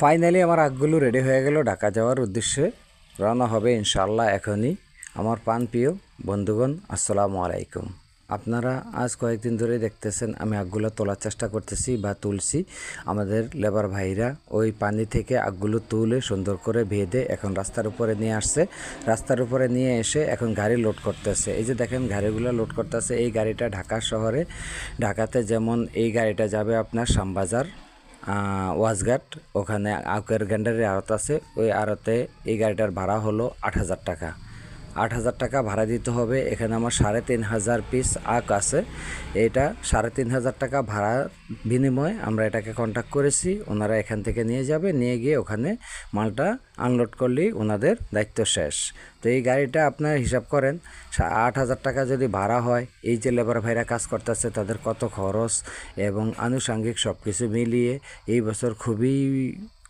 Finally আমার আগগুলো ready হয়ে গেল। ঢাকা যাওয়ার উদ্দেশ্যে রওনা হবে ইনশাল্লাহ এখনই। আমার পান প্রিয় বন্ধুগণ, আসসালামু আলাইকুম। আপনারা আজ কয়েকদিন ধরে দেখতেছেন, আমি আগগুলো তোলার চেষ্টা করতেছি বা তুলছি। আমাদের লেবার ভাইরা ওই পানি থেকে আগগুলো তুলে সুন্দর করে ভেদে এখন রাস্তার উপরে নিয়ে আসছে। রাস্তার উপরে নিয়ে এসে এখন গাড়ি লোড করতেছে। এই যে দেখেন, গাড়িগুলো লোড করতেছে। এই গাড়িটা ঢাকা শহরে, ঢাকাতে যেমন এই গাড়িটা যাবে আপনার শ্যামবাজার ওয়াজঘাট ওখানে আউকের গ্যান্ডারের আড়ত আছে। ওই আড়তে এই গাড়িটার ভাড়া হলো আট হাজার টাকা। আট হাজার টাকা ভাড়া দিতে হবে। এখানে আমার সাড়ে তিন হাজার পিস আখ আছে। এটা সাড়ে তিন হাজার টাকা ভাড়া বিনিময়ে আমরা এটাকে কন্ট্যাক্ট করেছি। ওনারা এখান থেকে নিয়ে যাবে। নিয়ে গিয়ে ওখানে মালটা আনলোড করলেই ওনাদের দায়িত্ব শেষ। তো এই গাড়িটা আপনার হিসাব করেন আট হাজার টাকা যদি ভাড়া হয়, এই যে লেবার ভাইরা কাজ করতেছে, তাদের কত খরচ এবং আনুষাঙ্গিক সব কিছু মিলিয়ে এই বছর খুবই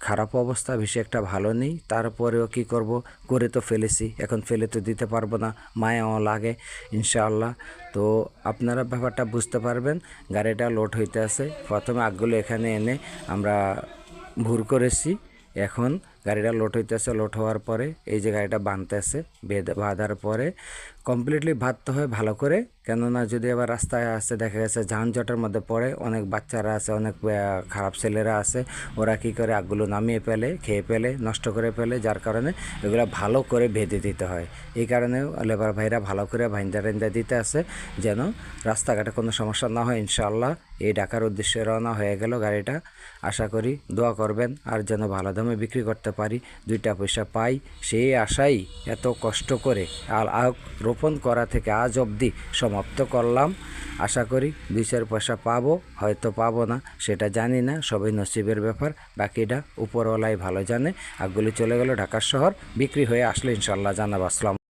খারাপ অবস্থা, বেশি একটা ভালো নেই। তারপরেও কি করব? করে তো ফেলেছি। এখন ফেলে তো দিতে পারব না। মায়াও লাগে, ইনশাআল্লাহ। তো আপনারা ব্যাপারটা বুঝতে পারবেন। গাড়িটা লোড হইতে আছে। প্রথমে আগগুলো এখানে এনে আমরা ভুর করেছি। এখন গাড়িটা লোড হইতেছে লোড হওয়ার পরে এই যে গাড়িটা বাঁধতেছে বেঁধে, বাঁধার পরে কমপ্লিটলি বাঁধতে হয় ভালো করে, কেননা যদি আবার রাস্তায় আসে, দেখা গেছে যানজটের মধ্যে পড়ে, অনেক বাচ্চারা আছে, অনেক খারাপ ছেলেরা আছে, ওরা কি করে আগগুলো নামিয়ে ফেলে, খেয়ে ফেলে, নষ্ট করে ফেলে, যার কারণে এগুলো ভালো করে বেঁধে দিতে হয়। এই কারণে লেবার ভাইরা ভালো করে ভাইন্দা রেন্দা দিতে আছে, যেন রাস্তাঘাটে কোনো সমস্যা না হয় ইনশাল্লাহ এই ডাকার উদ্দেশ্যে রওনা হয়ে গেল গাড়িটা। আশা করি দোয়া করবেন, আর যেন ভালো দামে বিক্রি করতে পারি, দুইটা পয়সা পাই, সেই আশাই এত কষ্ট করে আখ রোপণ করা থেকে আজ অবধি সমাপ্ত করলাম। আশা করি দুই চার পয়সা পাবো, হয়তো পাবো না, সেটা জানি না, সবই নসিবের ব্যাপার, বাকিটা উপরওয়ালাই ভালো জানে। আগগুলি চলে গেল ঢাকা শহর, বিক্রি হয়ে আসলে ইনশাল্লাহ জানাব। আসসালাম